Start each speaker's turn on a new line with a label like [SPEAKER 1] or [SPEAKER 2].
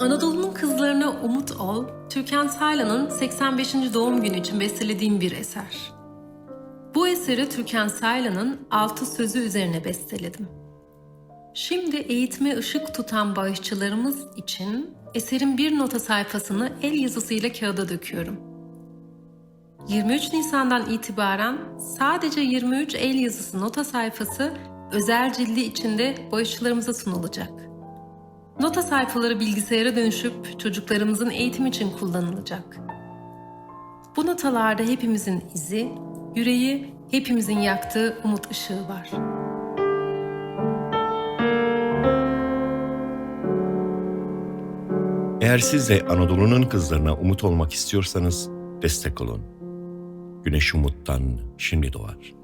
[SPEAKER 1] Anadolu'nun kızlarına umut ol, Türkan Saylan'ın 85. doğum günü için bestelediğim bir eser. Bu eseri Türkan Saylan'ın altı sözü üzerine besteledim. Şimdi eğitime ışık tutan bağışçılarımız için eserin bir nota sayfasını el yazısıyla kağıda döküyorum. 23 Nisan'dan itibaren sadece 23 el yazısı nota sayfası özel cildi içinde bağışçılarımıza sunulacak. Nota sayfaları bilgisayara dönüşüp çocuklarımızın eğitim için kullanılacak. Bu notalarda hepimizin izi, yüreği, hepimizin yaktığı umut ışığı var.
[SPEAKER 2] Eğer siz de Anadolu'nun kızlarına umut olmak istiyorsanız destek olun. Güneş umuttan şimdi doğar.